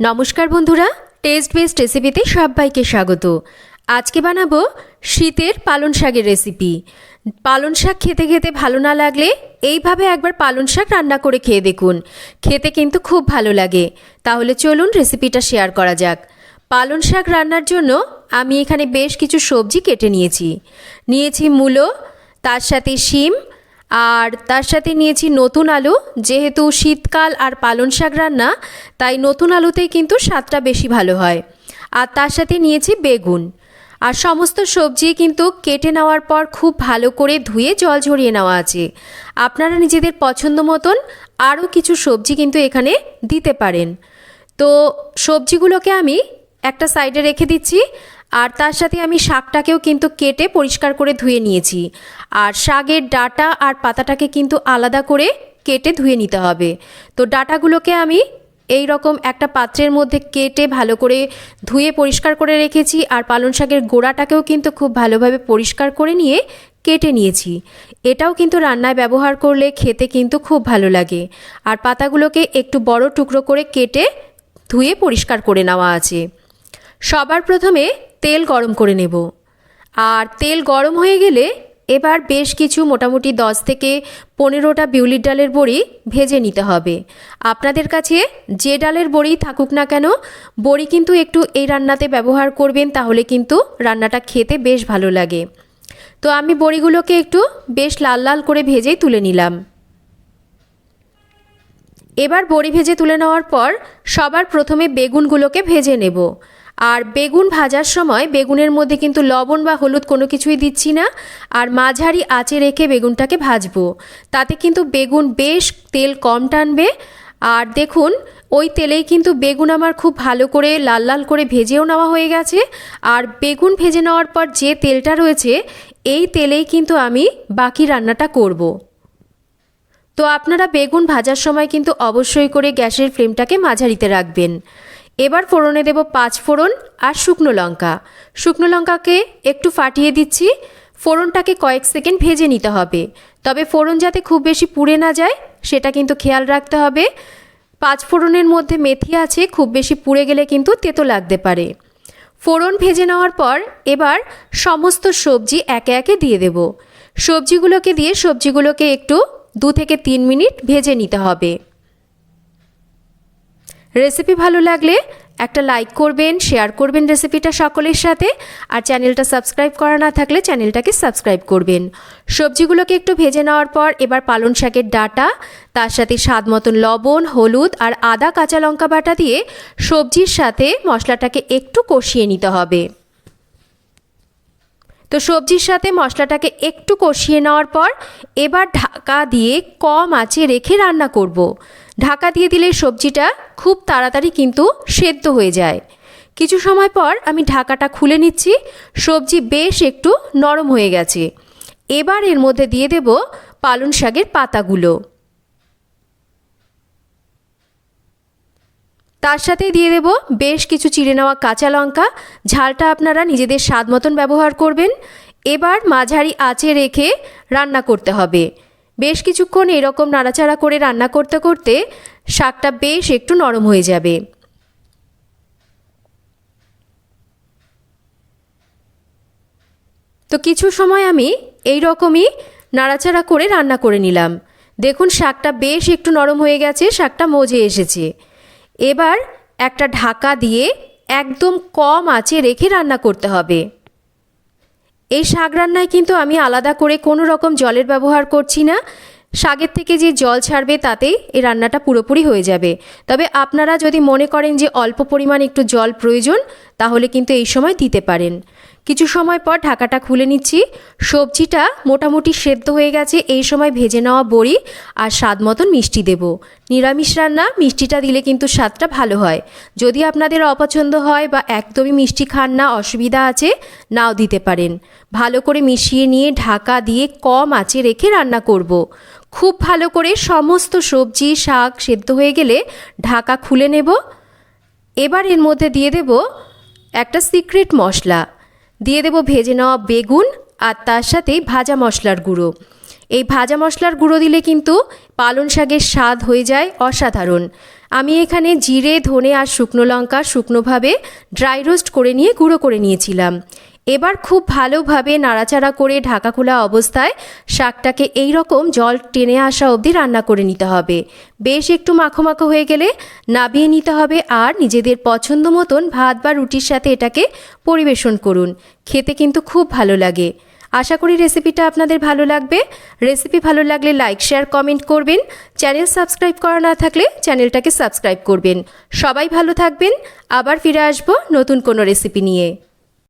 নমস্কার বন্ধুরা test best রেসিপিতে সবাইকে স্বাগত। আজকে বানাবো শীতের পালন শাকের রেসিপি পালন শাক খেতে খেতে ভালো না লাগলে এইভাবে একবার পালন শাক রান্না করে খেয়ে দেখুন। খেতে কিন্তু খুব ভালো লাগে। তাহলে চলুন রেসিপিটা শেয়ার করা যাক। পালন শাক রান্নার জন্য আমি এখানে বেশ কিছু সবজি কেটে নিয়েছি। নিয়েছি মূলো, তার সাথে শিম আর তার সাথে নিয়েছি নতুন আলু, যেহেতু শীতকাল আর পালন শাক রান্না, তাই নতুন আলুতেই কিন্তু স্বাদটা বেশি ভালো হয়। আর তার সাথে নিয়েছি বেগুন। আর সমস্ত সবজি কিন্তু কেটে নেওয়ার পর খুব ভালো করে ধুয়ে জল ঝরিয়ে নেওয়া আছে। আপনারা নিজেদের পছন্দ মতন আরও কিছু সবজি কিন্তু এখানে দিতে পারেন। তো সবজিগুলোকে আমি একটা সাইডে রেখে দিচ্ছি। আর তার সাথে আমি শাকটাকেও কিন্তু কেটে পরিষ্কার করে ধুয়ে নিয়েছি। আর শাকের ডাটা আর পাতাটাকে কিন্তু আলাদা করে কেটে ধুয়ে নিতে হবে। তো ডাটাগুলোকে আমি এই রকম একটা পাত্রের মধ্যে কেটে ভালো করে ধুয়ে পরিষ্কার করে রেখেছি আর পালং শাকের গোড়াটাকেও কিন্তু খুব ভালোভাবে পরিষ্কার করে নিয়ে কেটে নিয়েছি। এটাও কিন্তু রান্নায় ব্যবহার করলে খেতে কিন্তু খুব ভালো লাগে। আর পাতাগুলোকে একটু বড় টুকরো করে কেটে ধুয়ে পরিষ্কার করে নেওয়া আছে। সবার প্রথমে তেল গরম করে নেব। আর তেল গরম হয়ে গেলে এবার বেশ কিছু মোটামুটি দশ থেকে পনেরোটা বিউলির ডালের বড়ি ভেজে নিতে হবে। আপনাদের কাছে যে ডালের বড়ি থাকুক না কেন, বড়ি কিন্তু একটু এই রান্নাতে ব্যবহার করবেন, তাহলে কিন্তু রান্নাটা খেতে বেশ ভালো লাগে। তো আমি বড়িগুলোকে একটু বেশ লাল লাল করে ভেজেই তুলে নিলাম। এবার বড়ি ভেজে তুলে নেওয়ার পর সবার প্রথমে বেগুনগুলোকে ভেজে নেব। আর বেগুন ভাজার সময় বেগুনের মধ্যে কিন্তু লবণ বা হলুদ কোনো কিছুই দিচ্ছি না, আর মাঝারি আঁচে রেখে বেগুনটাকে ভাজবো। তাতে কিন্তু বেগুন বেশ তেল কম টানবে। আর দেখুন, ওই তেলেই কিন্তু বেগুন আমার খুব ভালো করে লাল লাল করে ভেজেও নেওয়া হয়ে গেছে। আর বেগুন ভেজে নেওয়ার পর যে তেলটা রয়েছে, এই তেলেই কিন্তু আমি বাকি রান্নাটা করব। তো আপনারা বেগুন ভাজার সময় কিন্তু অবশ্যই করে গ্যাসের ফ্লেমটাকে মাঝারিতে রাখবেন। এবার ফোড়নে দেব পাঁচ ফোড়ন আর শুকনো লঙ্কা। শুকনো লঙ্কাকে একটু ফাটিয়ে দিচ্ছি। ফোড়নটাকে কয়েক সেকেন্ড ভেজে নিতে হবে। তবে ফোড়ন যাতে খুব বেশি পুড়ে না যায়, সেটা কিন্তু খেয়াল রাখতে হবে। পাঁচ ফোড়নের মধ্যে মেথি আছে, খুব বেশি পুড়ে গেলে কিন্তু তেতো লাগতে পারে। ফোড়ন ভেজে নেওয়ার পর এবার সমস্ত সবজি একে একে দিয়ে দেব। সবজিগুলোকে দিয়ে সবজিগুলোকে একটু দু থেকে তিন মিনিট ভেজে নিতে হবে। রেসিপি ভালো লাগলে একটা লাইক করবেন শেয়ার করবেন রেসিপিটা সকলের সাথে। আর চ্যানেলটা সাবস্ক্রাইব করা না থাকলে চ্যানেলটাকে সাবস্ক্রাইব করবেন। সবজিগুলোকে একটু ভেজে নেওয়ার পর এবার পালং শাকের ডাটা, তার সাথে স্বাদ মতন লবণ, হলুদ আর আদা কাঁচা লঙ্কা বাটা দিয়ে সবজির সাথে মশলাটাকে একটু কষিয়ে নিতে হবে। তো সবজির সাথে মশলাটাকে একটু কষিয়ে নেওয়ার পর এবার ঢাকা দিয়ে কম আঁচে রেখে রান্না করব। ঢাকা দিয়ে দিলে সবজিটা খুব তাড়াতাড়ি কিন্তু সেদ্ধ হয়ে যায়। কিছু সময় পর আমি ঢাকাটা খুলে নিচ্ছি, সবজি বেশ একটু নরম হয়ে গেছে। এবার এর মধ্যে দিয়ে দেব পালং শাকের পাতাগুলো। তার সাথে দিয়ে দেব বেশ কিছু চিড়ে নেওয়া কাঁচা লঙ্কা। ঝালটা আপনারা নিজেদের স্বাদ মতন ব্যবহার করবেন। এবার মাঝারি আঁচে রেখে রান্না করতে হবে। বেশ কিছুক্ষণ এরকম নাড়াচাড়া করে রান্না করতে করতে শাকটা বেশ একটু নরম হয়ে যাবে। তো কিছু সময় আমি এই রকমই নাড়াচাড়া করে রান্না করে নিলাম। দেখুন, শাকটা বেশ একটু নরম হয়ে গেছে, শাকটা মজে এসেছে। এবার একটা ঢাকা দিয়ে একদম কম আঁচে রেখে রান্না করতে হবে। এই শাক রান্নায় কিন্তু আমি আলাদা করে কোনো রকম জলের ব্যবহার করছি না। শাকের থেকে যে জল ছাড়বে তাতেই এই রান্নাটা পুরোপুরি হয়ে যাবে। তবে আপনারা যদি মনে করেন যে অল্প পরিমাণ একটু জল প্রয়োজন, তাহলে কিন্তু এই সময় দিতে পারেন। কিছু সময় পর ঢাকাটা খুলে নিচ্ছি। সবজিটা মোটামুটি সেদ্ধ হয়ে গেছে, এই সময় ভেজে নেওয়া বড়ি আর স্বাদ মতন মিষ্টি দেব। নিরামিষ রান্না, মিষ্টিটা দিলে কিন্তু স্বাদটা ভালো হয়। যদি আপনাদের অপছন্দ হয় বা একদমই মিষ্টি খান না, অসুবিধা আছে, নাও দিতে পারেন। ভালো করে মিশিয়ে নিয়ে ঢাকা দিয়ে কম আঁচে রেখে রান্না করব। খুব ভালো করে সমস্ত সবজি, শাক সেদ্ধ হয়ে গেলে ঢাকা খুলে নেব। এবার এর মধ্যে দিয়ে দেব একটা সিক্রেট মশলা। দিয়ে দেব ভেজে নেওয়া বেগুন আর তার সাথে ভাজা মশলার গুঁড়ো। এই ভাজা মশলার গুঁড়ো দিলে কিন্তু পালন শাকের স্বাদ হয়ে যায় অসাধারণ। আমি এখানে জিরে, ধনে আর শুকনো লঙ্কা শুকনোভাবে ড্রাই রোস্ট করে নিয়ে গুঁড়ো করে নিয়েছিলাম। এবার খুব ভালোভাবে নাড়াচাড়া করে ঢাকা খোলা অবস্থায় শাকটাকে এই রকম জল টেনে আসা অবধি রান্না করে নিতে হবে। বেশ একটু মাখো মাখো হয়ে গেলে নাবিয়ে নিতে হবে আর নিজেদের পছন্দ মতন ভাত বা রুটির সাথে এটাকে পরিবেশন করুন। খেতে কিন্তু খুব ভালো লাগে। আশা করি রেসিপিটা আপনাদের ভালো লাগবে। রেসিপি ভালো লাগলে লাইক, শেয়ার, কমেন্ট করবেন। চ্যানেল সাবস্ক্রাইব করা না থাকলে চ্যানেলটাকে সাবস্ক্রাইব করবেন। সবাই ভালো থাকবেন। আবার ফিরে আসব নতুন কোনো রেসিপি নিয়ে।